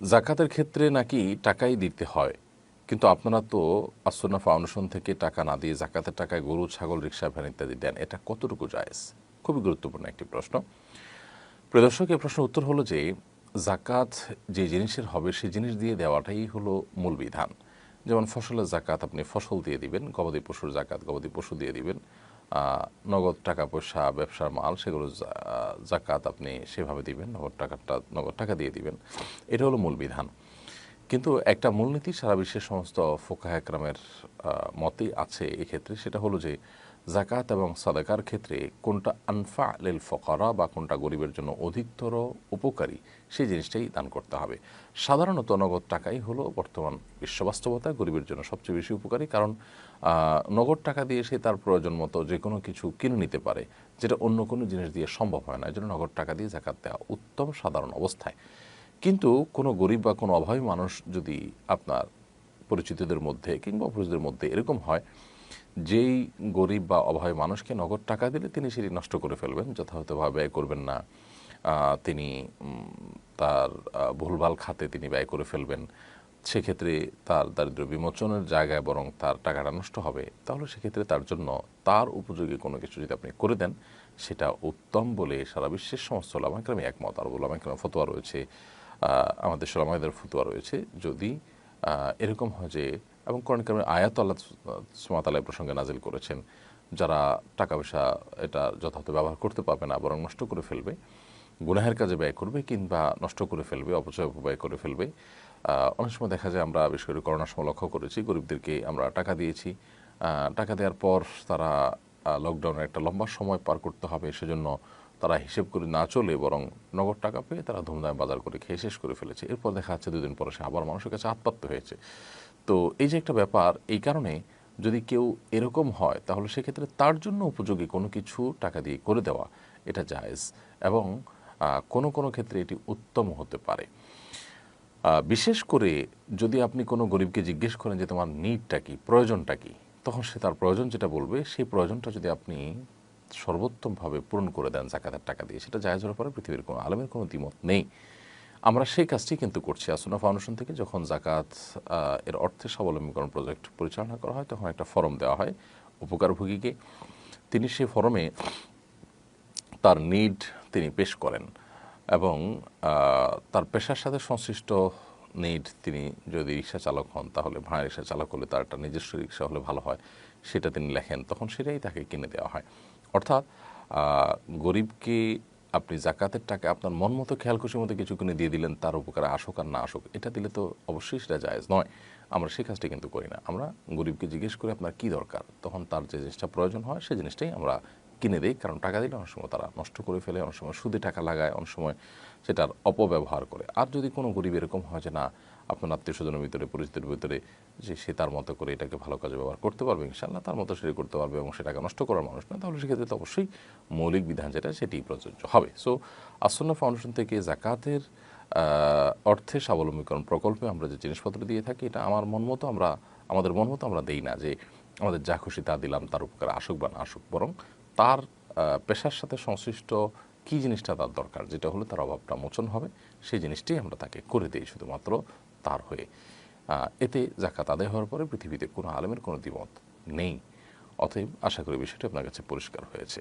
জাকাতের ক্ষেত্রে নাকি টাকাই দিতে হয়। কিন্তু আপনারা তো আসন্না ফাউন্ডেশন থেকে টাকা না দিয়ে জাকাতের টাকায় গরু, ছাগল, রিক্সা, ভ্যান ইত্যাদি দেন, এটা কতটুকু জায়েজ? খুবই গুরুত্বপূর্ণ একটি প্রশ্ন। প্রিয় দর্শক এই প্রশ্নের উত্তর হলো যে, জাকাত যে জিনিসের হবে সেই জিনিস দিয়ে দেওয়াটাই হলো মূল বিধান। যেমন ফসলের জাকাত আপনি ফসল দিয়ে দিবেন, গবাদি পশুর জাকাত গবাদি পশু দিয়ে দিবেন। নগদ টাকা পয়সা ব্যবসার মাল, সেগুলো জাকাত আপনি সেভাবে দিবেন, নগদ টাকাটা, নগদ টাকা দিয়ে দিবেন। এটা হলো মূল বিধান। কিন্তু একটা মূলনীতি সারা বিশ্বের সমস্ত ফোকাহ একরামের মতেই আছে এক্ষেত্রে। সেটা হলো যে জাকাত এবং সাদাকার ক্ষেত্রে কোনটা আনফা লিল ফকরা বা কোনটা গরিবের জন্য অধিকতর উপকারী, সেই জিনিসটাই দান করতে হবে। সাধারণত নগদ টাকাই হলো বর্তমান বিশ্ব বাস্তবতা, গরিবের জন্য সবচেয়ে বেশি উপকারী। কারণ নগদ টাকা দিয়ে সে তার প্রয়োজন মতো যে কোনো কিছু কিনে নিতে পারে, যেটা অন্য কোনো জিনিস দিয়ে সম্ভব হয় না। এই জন্য নগদ টাকা দিয়ে জাকাত দেওয়া উত্তম সাধারণ অবস্থায়। কিন্তু কোনো গরিব বা কোনো অভাবী মানুষ যদি আপনার পরিচিতদের মধ্যে কিংবা অপরিচিতদের মধ্যে এরকম হয় যেই গরিব বা অভাবী মানুষকে নগদ টাকা দিলে তিনি সেটি নষ্ট করে ফেলবেন, যথাযথভাবে ব্যয় করবেন না। তিনি তার ভুলভাল খাতে তিনি ব্যয় করে ফেলবেন। সেক্ষেত্রে তার দারিদ্র বিমোচনের জায়গায় বরং তার টাকাটা নষ্ট হবে। তাহলে সেক্ষেত্রে তার জন্য তার উপযোগী কোনো কিছু যদি আপনি করে দেন, সেটা উত্তম বলে সারা বিশ্বের সমস্ত লামাক্রামে একমত। আর লামাক্রামে ফতোয়া রয়েছে আমাদের সালামাদের ফতোয়া রয়েছে, যদি এরকম হয় যে এবং কোরআন কারণে আয়াত আল্লাহ সুমাতালায় প্রসঙ্গে নাজিল করেছেন, যারা টাকা পয়সা এটা যথাযথ ব্যবহার করতে পারবে না, বরং নষ্ট করে ফেলবে, গুনাহের কাজে ব্যয় করবে কিংবা নষ্ট করে ফেলবে, অপচয় ব্যয় করে ফেলবে। অনেক সময় দেখা যায় আমরা বিশেষ করে করোনার সময় লক্ষ্য করেছি, গরিবদেরকে আমরা টাকা দিয়েছি। টাকা দেওয়ার পর তারা লকডাউনের একটা লম্বা সময় পার করতে হবে, সেজন্য তারা হিসেব করে না চলে বরং নগদ টাকা পেয়ে তারা ধুমধামে বাজার করে খেয়ে শেষ করে ফেলেছে। এরপর দেখা যাচ্ছে দুদিন পরে সে আবার মানুষের কাছে হাতপাত্ত হয়েছে। তো এই যে একটা ব্যাপার, এই কারণে যদি কেউ এরকম হয়, তাহলে সেক্ষেত্রে তার জন্য উপযোগী কোনো কিছু টাকা দিয়ে করে দেওয়া এটা জায়েজ এবং কোনো কোনো ক্ষেত্রে এটি উত্তম হতে পারে। বিশেষ করে যদি আপনি কোনো গরিবকে জিজ্ঞেস করেন যে তোমার নিডটা কি, প্রয়োজনটা কি, তখন সে তার প্রয়োজন যেটা বলবে, সেই প্রয়োজনটা যদি আপনি সর্বোত্তমভাবে পূরণ করে দেন, জাকাতের টাকা দিয়ে, সেটা জায়জ হওয়ার পরে পৃথিবীর কোনো, আলমের কোনো দ্বিমত নেই। আমরা সেই কাজটি কিন্তু করছি। আসুনা ফাউন্ডেশন থেকে যখন জাকাত এর অর্থে স্বাবলম্বীকরণ প্রজেক্ট পরিচালনা করা হয়, তখন একটা ফর্ম দেওয়া হয় উপকারভোগীকে। তিনি সেই ফর্মে তার নিড তিনি পেশ করেন এবং তার পেশার সাথে সংশ্লিষ্ট নিড তিনি যদি রিক্সা চালক হন, তাহলে ভাড়া রিক্সা চালক হলে তার একটা নিজস্ব রিক্সা হলে ভালো হয়, সেটা তিনি লেখেন। তখন সেটাই তাকে কিনে দেওয়া হয়। অর্থাৎ গরিবকে আপনি জাকাতের টাকা আপনার মন মতো খেয়াল খুশির মতো কিছু কিনে দিয়ে দিলেন, তার উপকার আসুক আর না আসুক, এটা দিলে তো অবশ্যই সেটা জায়েজ নয়। আমরা সেই কাজটি কিন্তু করি না। আমরা গরিবকে জিজ্ঞেস করি, আপনার কি দরকার? তখন তার যে জিনিসটা প্রয়োজন হয় সেই জিনিসটাই আমরা কিনে দেই। কারণ টাকা দিলে অনেক সময় তারা নষ্ট করে ফেলে, অনেক সময় সুদে টাকা লাগায়, অনেক সময় সেটার অপব্যবহার করে। আর যদি কোনো গরিব এরকম হয় যে, না আপনার আত্মীয় স্বজনের ভিতরে, পরিচিতির ভিতরে, যে সে তার মতো করে এটাকে ভালো কাজে ব্যবহার করতে পারবে ইনশাল্লাহ তার মতো সেটা করতে পারবে এবং সেটাকে নষ্ট করার মানুষ না, তাহলে সেক্ষেত্রে তো অবশ্যই মৌলিক বিধান যেটা সেটি প্রযোজ্য হবে। সো আসন্ন ফাউন্ডেশন থেকে জাকাতের অর্থে স্বাবলম্বীকরণ প্রকল্পে আমরা যে জিনিসপত্র দিয়ে থাকি, এটা আমার মন মতো আমরা, আমাদের মন মতো আমরা দেই না যে আমাদের যা খুশি তা দিলাম, তার উপকারে আসুক বা না আসুক, বরং তার পেশার সাথে সংশ্লিষ্ট কী জিনিসটা তার দরকার, যেটা হলে তার অভাবটা মোচন হবে, সেই জিনিসটি আমরা তাকে করে দিই শুধুমাত্র তার হয়ে। এতে জাকাত আদায় হওয়ার পরে পৃথিবীতে কোনো আলেমের কোনো দ্বিমত নেই। অতএব আশা করি বিষয়টি আপনার কাছে পরিষ্কার হয়েছে।